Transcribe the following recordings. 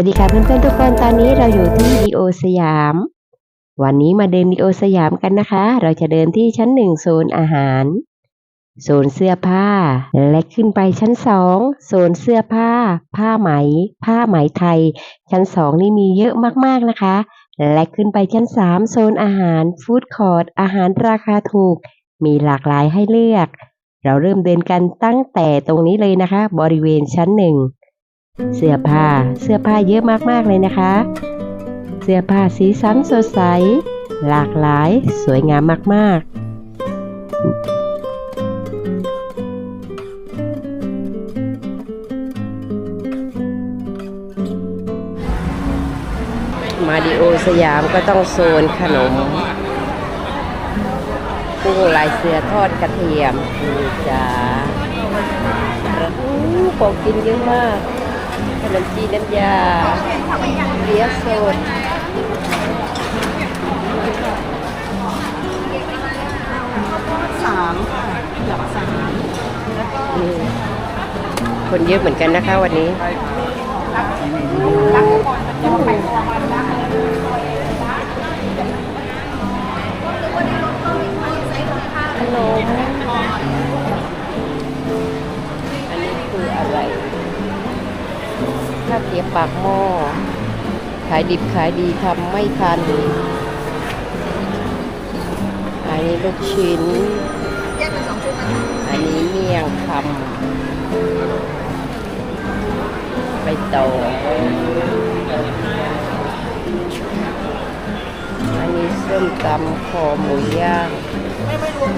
สวัสดีค่ะเพื่อนๆทุกคนตอนนี้เราอยู่ที่ดีโอสยาม วันนี้มาเดินดีโอสยามกันนะคะ เราจะเดินที่ชั้นหนึ่งโซนอาหารโซนเสื้อผ้า และขึ้นไปชั้นสองโซนเสื้อผ้า ผ้าไหม ผ้าไหมไทย ชั้นสองนี่มีเยอะมากๆนะคะ และขึ้นไปชั้นสามโซนอาหารฟู้ดคอร์ทอาหารราคาถูก มีหลากหลายให้เลือก เราเริ่มเดินกันตั้งแต่ตรงนี้เลยนะคะ บริเวณชั้นหนึ่ง เสื้อผ้าเสื้อผ้าเยอะมากๆเลยนะคะ เสื้อผ้าสีสันสดใส หลากหลายสวยงามมากๆมาดิโอสยามก็ต้องโซนขนมกุ้งลายเสือทอดกระเทียมนี่จ้าโอ้ของกินเยอะมาก นมจีนน้ำยาเลียสดสามค่ะหลักสามนี่คนเยอะเหมือนกันนะคะวันนี้ข ข้าวเกี๊ยวปากหม้อ ขายดิบขายดีทำไม่ทัน อันนี้ลูกชิ้น อันนี้เมี่ยงคำ ไปต่อ อันนี้ส้มตำคอหมูย่าง ไม่ไม่รวม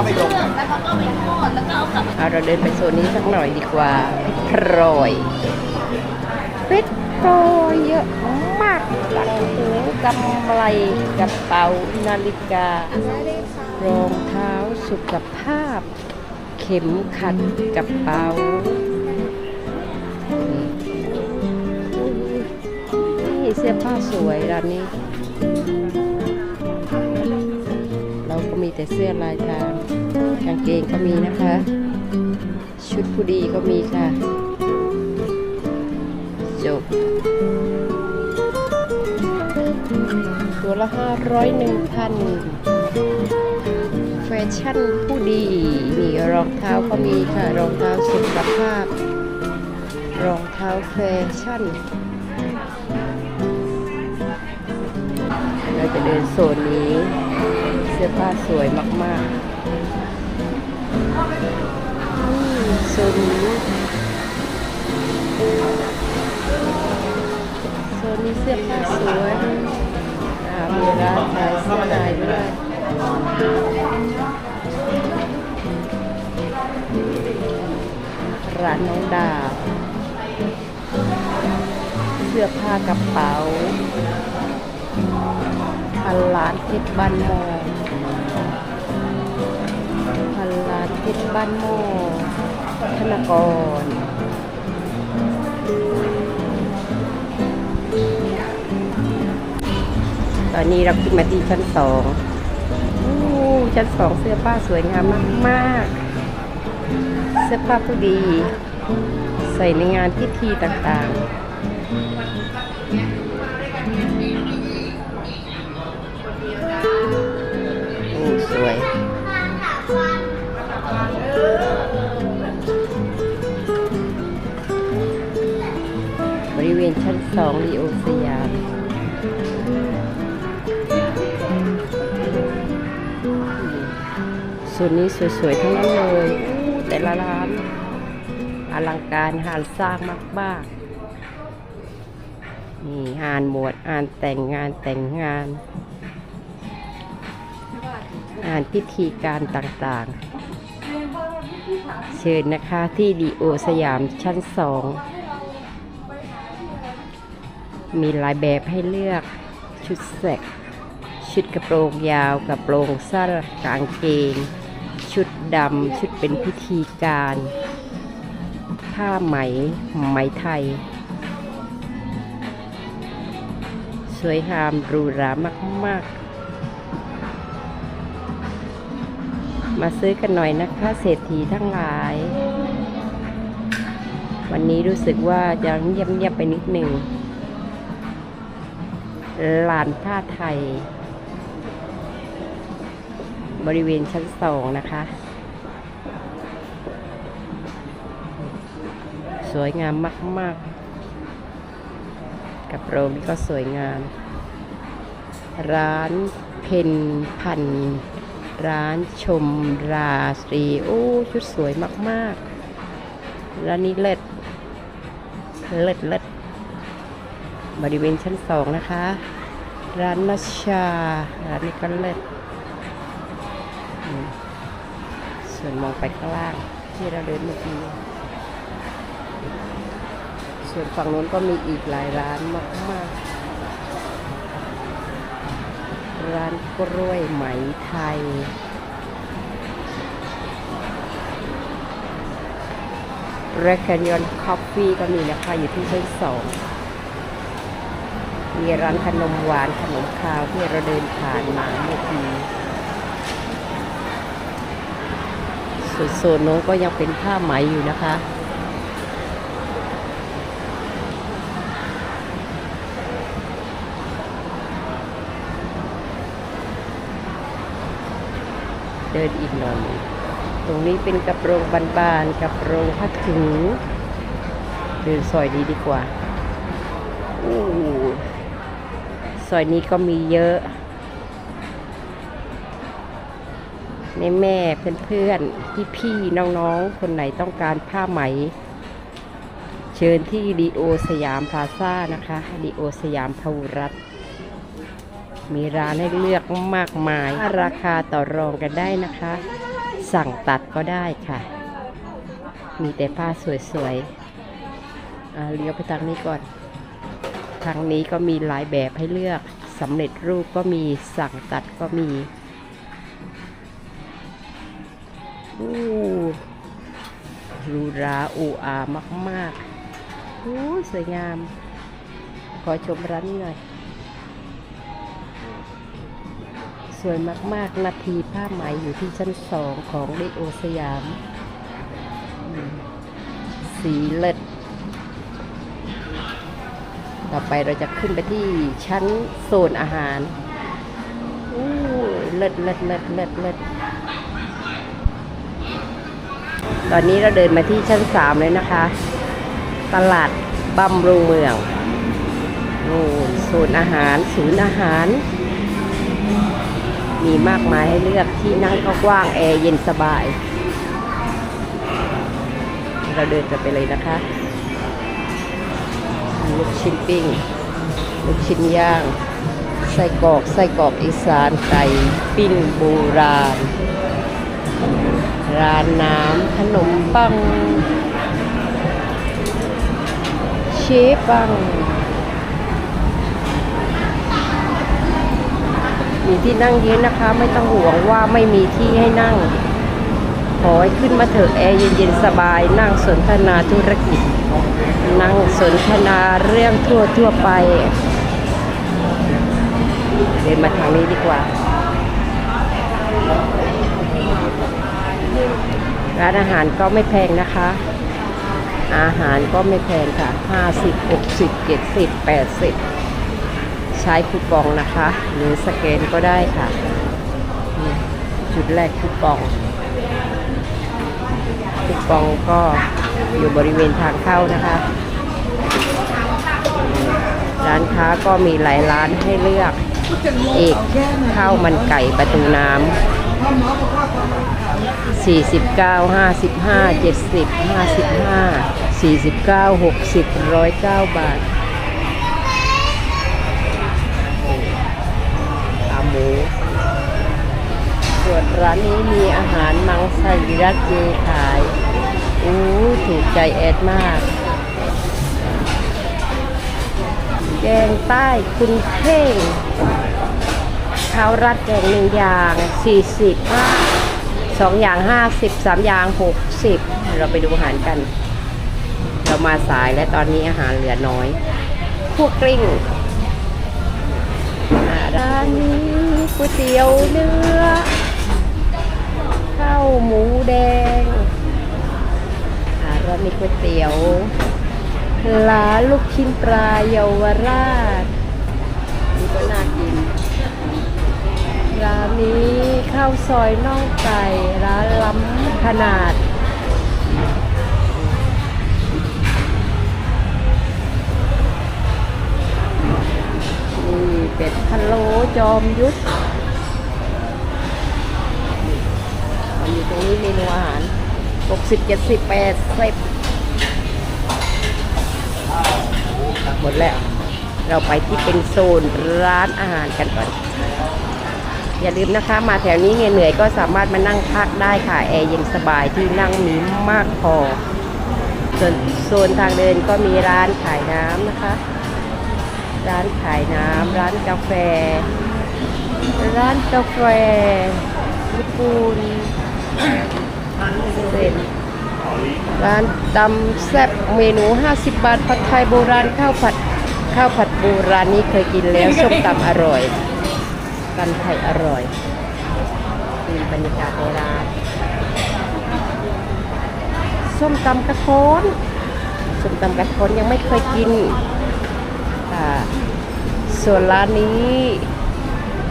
อมครับแล้วเขาไปดมกันเอาเราเดินไปโซนนี้สักหน่อยดีกว่าเพชรพลอยเพชรพลอยเยอะมากตังหูกำไรกระเป๋านาฬิการองเท้าสุขภาพ เข็มขัดกระเป๋านี่เสื้อผ้าสวยร้านนี้ เราก็มีแต่เสื้อลายทางางเกงก็มีนะคะ ชุดผู้ดีก็มีค่ะ จบ ตัวละห้าร้อยหนึ่งพันแฟชั่นผู้ดีนี่รองเท้าก็มีค่ะ รองเท้าสุขภาพ รองเท้าแฟชั่นเราจะเดินโซนนี้ เสื้อผ้าสวยมาก ๆ โซนโซนนี้เสื้อผ้าสวยอ่ามีร้านขายเสื้อลายด้วยร้านน้องดาบเสื้อผ้ากระเป๋าพันล้านเพชรบ้านหม้อพั นล้านบ้านหม้อธนากรตอนนี้เราขึ้นมาที่ชั้นสองอู้ชั้นสองเสื้อผ้าสวยงามมาก ๆ เสื้อผ้าผู้ดี ใส่ในงานพิธีต่าง ๆ โอ้ สวย บริเวณชั้นสองลีโอสยามส่วนนี้สวยๆ ทั้งนั้นเลย แต่ละร้าน อลังการหานสร้างมากๆนี่งานหมวดงานแต่งงานแต่งงานงานพิธีการต่างๆ เชิญนะคะที่ดีโอสยามชั้นสอง มีหลายแบบให้เลือกชุดแสกชุดกระโปรงยาวกระโปรงสั้นกางเกง ชุดดำชุดเป็นพิธีการ ผ้าไหมไหมไทย สวยงามหรูหรามากๆ มาซื้อกันหน่อยนะคะเศรษฐีทั้งหลาย วันนี้รู้สึกว่าจะเงียบๆไปนิดหนึ่งลานผ้าไทย บริเวณชั้นสองนะคะ สวยงามมาก ๆ กับโรงนี้ก็สวยงาม ร้านเพนพัน ร้านชมราตรีโอ้ชุดสวยมากๆ ร้านนี้เลิศเลิศเลิศบริเวณชั้นสองนะคะ ร้านนัชชา ร้านนี้ก็เลิศส่วนมองไปข้างล่างที่เราเดินเมื่อกี้ส่วนฝั่งโน้นก็มีอีกหลายร้านมากๆ ร้านกล้วยไหมไทย r e c a n y o n Coffee ก็มีนะคะอยู่ที่ชั้นสอง มีร้านขนมหวานขนมคาวที่เราเดินผ่านมาเมื่อกี้ส่วนโซนน้นก็ยังเป็นผ้าไหมอยู่นะคะ เดินอีกหน่อย ตรงนี้เป็นกระโปรงบานๆกระโปรงผ้าถุงเดินซอยนี้ดีกว่าอู้ซอยนี้ก็มีเยอะแม่แม่เพื่อนเพื่อนพี่พี่ๆน้องๆ คนไหนต้องการผ้าไหม เชิญที่ดีโอสยามพาซ่านะคะดีโอสยามพาวรัตน์ มีร้านให้เลือกมากมาย ราคาต่อรองกันได้นะคะ สั่งตัดก็ได้ค่ะ มีแต่ผ้าสวยๆเลี้ยวไปทางนี้ก่อน ทางนี้ก็มีหลายแบบให้เลือกสำเร็จรูปก็มีสั่งตัดก็มีอู้รูราอูอามากๆอู้สวยงาม ขอชมร้านนี้หน่อย สวยมากๆ นาทีผ้าไหมอยู่ที่ชั้นสองของเดโอสยาม สีเลิศต่อไปเราจะขึ้นไปที่ชั้นโซนอาหารอู้เลิศเลิศเลิศเลิศเลิศตอนนี้เราเดินมาที่ชั้นสามเลยนะคะ ตลาดบำรุงเมืองโอ้โซนอาหาร ศูนย์อาหาร มีมากมายให้เลือกที่นั่งก็กว้างแอร์เย็นสบาย เราเดินกันไปเลยนะคะลูกชิ้นปิ้งลูกชิ้นย่างไส้กรอกไส้กรอกอีสานไก่ปิ้งโบราณร้านน้ำขนมปังเชฟปัง มีที่นั่งเยอะนะคะ ไม่ต้องห่วงว่าไม่มีที่ให้นั่ง ขอให้ขึ้นมาเถอะแอร์เย็นๆสบาย นั่งสนทนาธุรกิจ นั่งสนทนาเรื่องทั่วทั่วไป เดินมาทางนี้ดีกว่า ร้านอาหารก็ไม่แพงนะคะ อาหารก็ไม่แพงค่ะ 50 60 70 80 ใช้คูปองนะคะ หรือสแกนก็ได้ค่ะ จุดแรกคูปองคูปองก็อยู่บริเวณทางเข้านะคะ ร้านค้าก็มีหลายร้านให้เลือกเอกข้าวมันไก่ประตูน้ำ49 55 70 55 49 60 109บาทขาห มู ส่วนร้านนี้มีอาหารมังสวิรัตเจขายอู้ถูกใจแอดมาก แกงใต้คุณเท่งข้าวรัดแกงหนึ่งอย่างสี่สิบสองอย่างห้าสิบสามอย่างหกสิบเราไปดูอาหารกัน เรามาสายและตอนนี้อาหารเหลือน้อยพวกกลิ้ง ร้านนี้ก๋วยเตี๋ยวเนื้อข้าวหมูแดงอาร้านนี้ก๋วยเตี๋ยวร้านลูกชิ้นปลาเยาวราชนี่ก็น่ากินร้านนี้ข้าวซอยน่องไก่ร้านล้ำขนาด เป็ดพะโล้จอมยุทธอยู่ตรงนี้เมนูอาหาร 60 70 80หมดแล้ว เราไปที่เป็นโซนร้านอาหารกันก่อน อย่าลืมนะคะมาแถวนี้เหนื่อยก็สามารถมานั่งพักได้ค่ะ แอร์เย็นสบายที่นั่งมีมากพอส่วนโซนทางเดินก็มีร้านขายน้ำนะคะ ร้านขายน้ำร้านกาแฟ ร้านกาแฟญี่ปุ่นเส้นร้านตำแซ่บเมนู 50 บาทผัดไทยโบราณข้าวผัดข้าวผัดโบราณนี้เคยกินแล้วส้มตำอร่อยกันไทยอร่อยมีบรรยากาศในร้านส้มตำกระท้อนส้มตำกระท้อนยังไม่เคยกิน ส่วนร้านนี้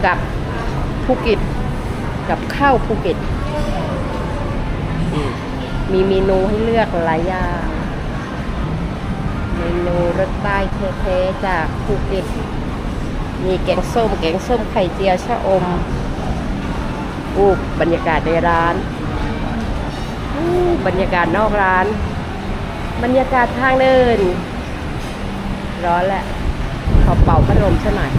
กับภูเก็ตกับข้าวภูเก็ตอืมมีเมนูให้เลือกหลายอย่างเมนูรสใต้แท้ๆจากภูเก็ตมีแกงส้ม แกงส้มไข่เจียวชะอมอู้บรรยากาศในร้านอู้บรรยากาศนอกร้าน บรรยากาศทางเดิน ร้อนแหละ ขอเป่าพัดลมซะหน่อย